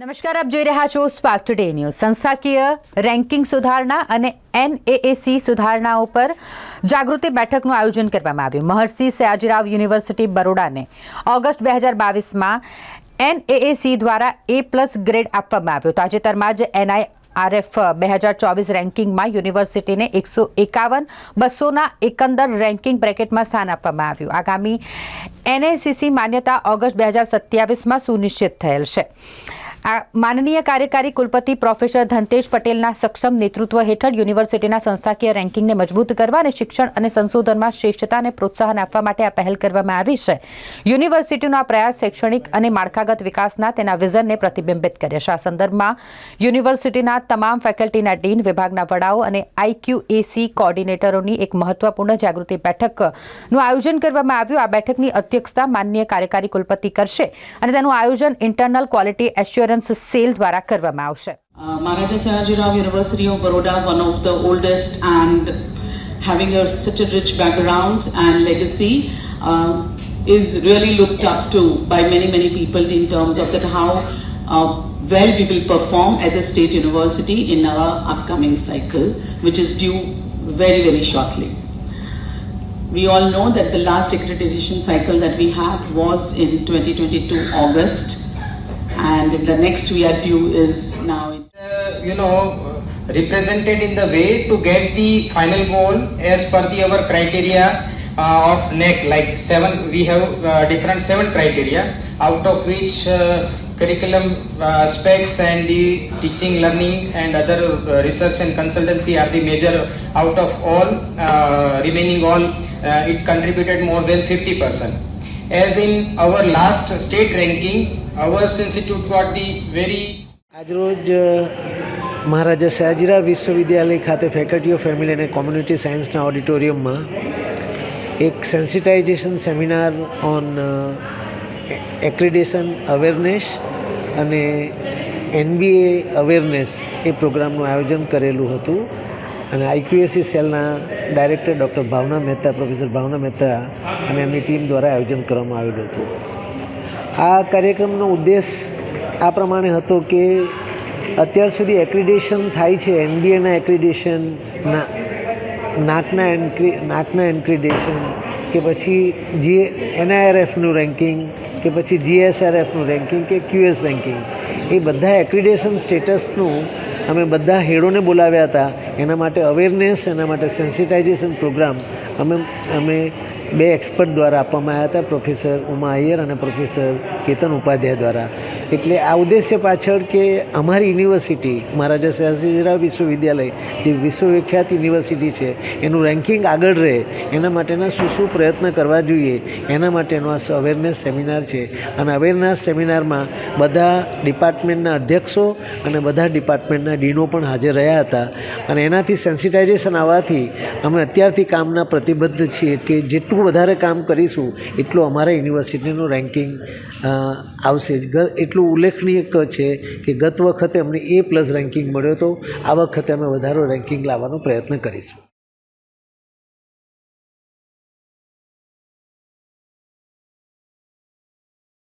નમસ્કાર, આપ જોઈ રહ્યા છો સ્પાર્ક ટુડે ન્યૂઝ સંસ્થાકીય રેન્કિંગ સુધારણા અને એનએએસી સુધારણાઓ પર જાગૃતિ બેઠકનું આયોજન કરવામાં આવ્યું. મહર્ષિ સયાજીરાવ યુનિવર્સિટી બરોડાને ઓગસ્ટ બે હજાર બાવીસમાં એનએએસી દ્વારા એ પ્લસ ગ્રેડ આપવામાં આવ્યો. તાજેતરમાં જ એનઆઈ આરએફ બે હજાર ચોવીસ રેન્કિંગમાં યુનિવર્સિટીને એકસો એકાવન બસોના એકંદર રેન્કિંગ બ્રેકેટમાં સ્થાન આપવામાં આવ્યું. આગામી એનએસીસી માન્યતા ઓગસ્ટ બે હજાર સત્યાવીસમાં સુનિશ્ચિત થયેલ છે. આ માનનીય કાર્યકારી કુલપતિ પ્રોફેસર ધનતેજ પટેલના સક્ષમ નેતૃત્વ હેઠળ યુનિવર્સિટીના સંસ્થાકીય રેન્કિંગને મજબૂત કરવા અને શિક્ષણ અને સંશોધનમાં શ્રેષ્ઠતાને પ્રોત્સાહન આપવા માટે આ પહેલ કરવામાં આવી છે. યુનિવર્સિટીનો આ પ્રયાસ શૈક્ષણિક અને માળખાગત વિકાસના તેના વિઝનને પ્રતિબિંબિત કરે છે. આ સંદર્ભમાં યુનિવર્સિટીના તમામ ફેકલ્ટીના ડીન વિભાગના વડાઓ અને આઈક્યુએસી કોઓર્ડિનેટરોની એક મહત્વપૂર્ણ જાગૃતિ બેઠકનું આયોજન કરવામાં આવ્યું. આ બેઠકની અધ્યક્ષતા માનનીય કાર્યકારી કુલપતિ કરશે અને તેનું આયોજન internal quality assurance સેલ દ્વારા કરવામાં આવશે Uh, Maharaja Sayajirao University of Baroda, one of the oldest and having a, such a rich background and legacy, uh, is really looked up to by many, many people in terms of that how uh, well we will perform as a state university in our upcoming cycle, which is due very, very shortly. We all know that the last accreditation cycle that we had was in 2022 August, and in the next due is now uh, you know represented in the way to get the final goal as per the our criteria uh, of NEC like seven we have uh, different seven criteria out of which uh, curriculum uh, specs and the teaching learning and other uh, research and consultancy are the major out of all uh, remaining all uh, it contributed more than 50% as in our last state ranking ours institute got the very આજરોજ મહારાજા સયાજીરાવ વિશ્વવિદ્યાલય ખાતે faculty of family અને community સાયન્સના ઓડિટોરિયમમાં એક sensitization seminar on accreditation awareness અને NBA awareness એ પ્રોગ્રામનું આયોજન કરેલું હતું. અને આઈક્યુએસી સેલના director doctor Bhavna Mehta, professor Bhavna Mehta અને એમની ટીમ દ્વારા આયોજન કરવામાં આવેલું હતું. આ કાર્યક્રમનો ઉદ્દેશ આ પ્રમાણે હતો કે અત્યાર સુધી એક્રિડેશન થાય છે, એનબીએના એક્રિડેશન નાકના એન્ક્રી નાકના એન્ક્રિડેશન કે પછી જે એનઆઈઆરએફનું રેન્કિંગ કે પછી જીએસઆરએફનું રેન્કિંગ કે ક્યુએસ રેન્કિંગ એ બધા એક્રિડેશન સ્ટેટસનું અમે બધા હેડોને બોલાવ્યા હતા. એના માટે અવેરનેસ એના માટે સેન્સિટાઇઝેશન પ્રોગ્રામ અમે અમે બે એક્સપર્ટ દ્વારા આપવામાં આવ્યા હતા પ્રોફેસર ઉમા અય્યર અને પ્રોફેસર કેતન ઉપાધ્યાય દ્વારા. એટલે આ ઉદ્દેશ્ય પાછળ કે અમારી યુનિવર્સિટી મહારાજા સયાજીરાવ વિશ્વવિદ્યાલય, જે વિશ્વવિખ્યાત યુનિવર્સિટી છે, એનું રેન્કિંગ આગળ રહે. એના માટેના શું શું પ્રયત્ન કરવા જોઈએ? એના માટેનો આ અવેરનેસ સેમિનાર છે. અને અવેરનેસ સેમિનારમાં બધા ડિપાર્ટમેન્ટના અધ્યક્ષો અને બધા ડિપાર્ટમેન્ટના ડીનો પણ હાજર રહ્યા હતા. અને એનાથી સેન્સિટાઇઝેશન આવવાથી અમે અત્યારથી કામના પ્રતિબદ્ધ છીએ કે જેટલું વધારે કામ કરીશું, એટલું અમારા યુનિવર્સિટીનું રેન્કિંગ આવશે. એટલું ઉલ્લેખનીય છે કે ગત વખતે અમને એ પ્લસ રેન્કિંગ મળ્યો હતો. આ વખતે અમે વધારો રેન્કિંગ લાવવાનો પ્રયત્ન કરીશું.